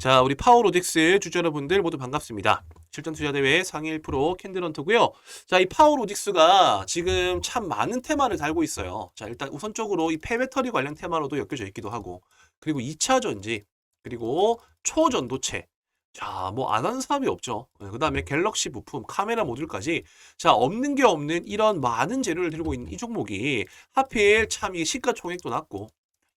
자, 우리 파워로직스 주주 여러분들 모두 반갑습니다. 실전 투자 대회 상위 1% 캔들 헌터고요. 자, 이 파워로직스가 지금 참 많은 테마를 달고 있어요. 자, 일단 우선적으로 이 폐배터리 관련 테마로도 엮여져 있기도 하고, 그리고 2차 전지, 그리고 초전도체. 자, 뭐 안 하는 사람이 없죠. 그 다음에 갤럭시 부품, 카메라 모듈까지 자, 없는 게 없는 이런 많은 재료를 들고 있는 이 종목이 하필 참 이 시가총액도 낮고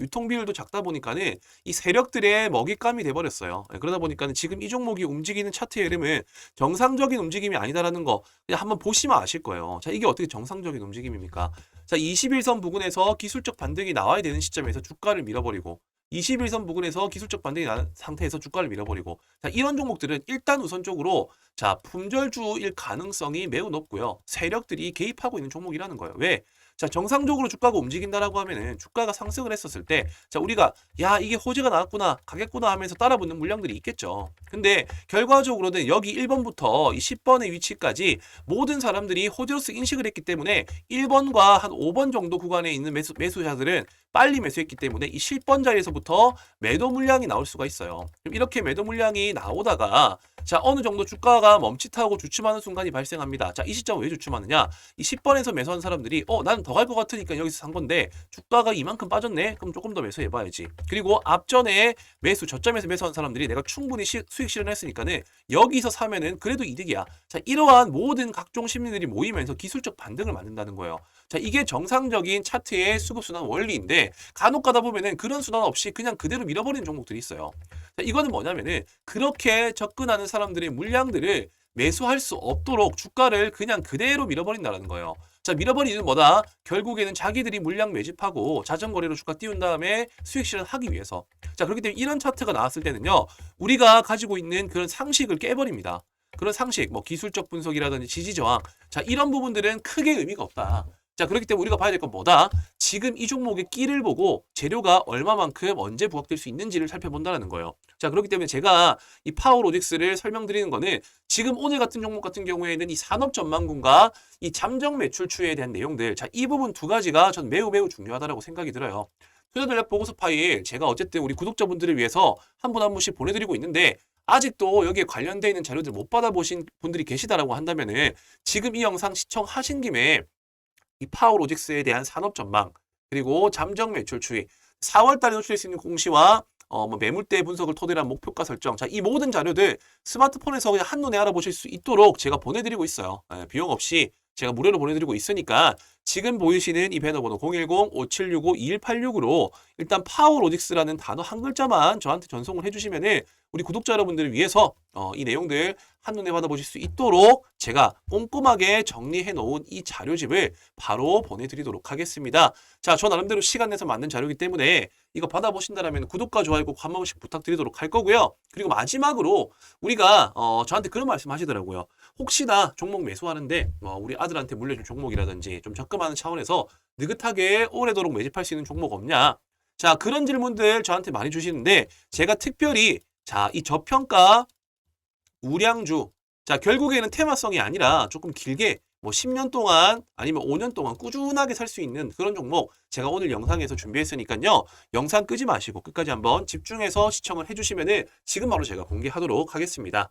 유통 비율도 작다 보니까는 이 세력들의 먹잇감이 돼버렸어요. 예, 그러다 보니까는 지금 이 종목이 움직이는 차트의 흐름은 정상적인 움직임이 아니다라는 거 그냥 한번 보시면 아실 거예요. 자, 이게 어떻게 정상적인 움직임입니까? 자, 21선 부근에서 기술적 반등이 나와야 되는 시점에서 주가를 밀어버리고 21선 부근에서 기술적 반등이 난 상태에서 주가를 밀어버리고. 자 이런 종목들은 일단 우선적으로 자 품절주일 가능성이 매우 높고요. 세력들이 개입하고 있는 종목이라는 거예요. 왜? 자 정상적으로 주가가 움직인다라고 하면은 주가가 상승을 했었을 때 자 우리가 야 이게 호재가 나왔구나 가겠구나 하면서 따라붙는 물량들이 있겠죠. 근데 결과적으로는 여기 1번부터 이 10번의 위치까지 모든 사람들이 호재로서 인식을 했기 때문에 1번과 한 5번 정도 구간에 있는 매수, 매수자들은 빨리 매수했기 때문에 이 10번 자리에서부터 매도 물량이 나올 수가 있어요. 그럼 이렇게 매도 물량이 나오다가 자 어느 정도 주가가 멈칫하고 주춤하는 순간이 발생합니다. 자 이 시점 왜 주춤하느냐? 이 10번에서 매수한 사람들이 어 나는 더 갈 것 같으니까 여기서 산 건데 주가가 이만큼 빠졌네. 그럼 조금 더 매수해봐야지. 그리고 앞전에 매수 저점에서 매수한 사람들이 내가 충분히 시, 수익 실현했으니까는 여기서 사면은 그래도 이득이야. 자 이러한 모든 각종 심리들이 모이면서 기술적 반등을 만든다는 거예요. 자 이게 정상적인 차트의 수급 순환 원리인데 간혹 가다 보면은 그런 순환 없이 그냥 그대로 밀어버리는 종목들이 있어요. 자, 이거는 뭐냐면은 그렇게 접근하는 사람들의 물량들을 매수할 수 없도록 주가를 그냥 그대로 밀어버린다는 거예요. 자, 밀어버리는 뭐다? 결국에는 자기들이 물량 매집하고 자전거래로 주가 띄운 다음에 수익 실현하기 위해서. 자, 그렇기 때문에 이런 차트가 나왔을 때는요, 우리가 가지고 있는 그런 상식을 깨버립니다. 그런 상식, 뭐 기술적 분석이라든지 지지 저항, 자 이런 부분들은 크게 의미가 없다. 자 그렇기 때문에 우리가 봐야 될 건 뭐다? 지금 이 종목의 끼를 보고 재료가 얼마만큼 언제 부각될 수 있는지를 살펴본다는 거예요. 자 그렇기 때문에 제가 이 파워 로직스를 설명드리는 거는 지금 오늘 같은 종목 같은 경우에는 이 산업 전망군과 이 잠정 매출 추이에 대한 내용들 자 이 부분 두 가지가 전 매우 매우 중요하다고 생각이 들어요. 투자 전략 보고서 파일 제가 어쨌든 우리 구독자분들을 위해서 한 분한 분씩 보내드리고 있는데 아직도 여기에 관련되어 있는 자료들 못 받아보신 분들이 계시다라고 한다면은 지금 이 영상 시청하신 김에 이 파워로직스에 대한 산업 전망 그리고 잠정 매출 추이 4월 달에 노출될 수 있는 공시와 어, 뭐 매물대 분석을 토대로 한 목표가 설정. 자, 이 모든 자료들 스마트폰에서 그냥 한눈에 알아보실 수 있도록 제가 보내드리고 있어요. 예, 비용 없이 제가 무료로 보내드리고 있으니까 지금 보이시는 이 배너 번호 010-5765-2186으로 일단 파워로직스라는 단어 한 글자만 저한테 전송을 해주시면 은 우리 구독자 여러분들을 위해서 어, 이 내용들 한눈에 받아보실 수 있도록 제가 꼼꼼하게 정리해 놓은 이 자료집을 바로 보내드리도록 하겠습니다. 자, 저 나름대로 시간 내서 만든 자료이기 때문에 이거 받아보신다면 구독과 좋아요 꼭한 번씩 부탁드리도록 할 거고요. 그리고 마지막으로 우리가 어, 저한테 그런 말씀 하시더라고요. 혹시나 종목 매수하는데 뭐 우리 아들한테 물려준 종목이라든지 좀 적금하는 차원에서 느긋하게 오래도록 매집할 수 있는 종목 없냐? 자, 그런 질문들 저한테 많이 주시는데 제가 특별히 자, 이 저평가 우량주. 자, 결국에는 테마성이 아니라 조금 길게 뭐 10년 동안 아니면 5년 동안 꾸준하게 살 수 있는 그런 종목 제가 오늘 영상에서 준비했으니까요. 영상 끄지 마시고 끝까지 한번 집중해서 시청을 해주시면은 지금 바로 제가 공개하도록 하겠습니다.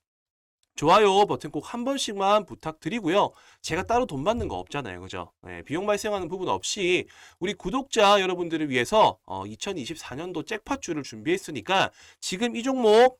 좋아요 버튼 꼭 한 번씩만 부탁드리고요. 제가 따로 돈 받는 거 없잖아요. 그죠? 네, 비용 발생하는 부분 없이 우리 구독자 여러분들을 위해서 어, 2024년도 잭팟주를 준비했으니까 지금 이 종목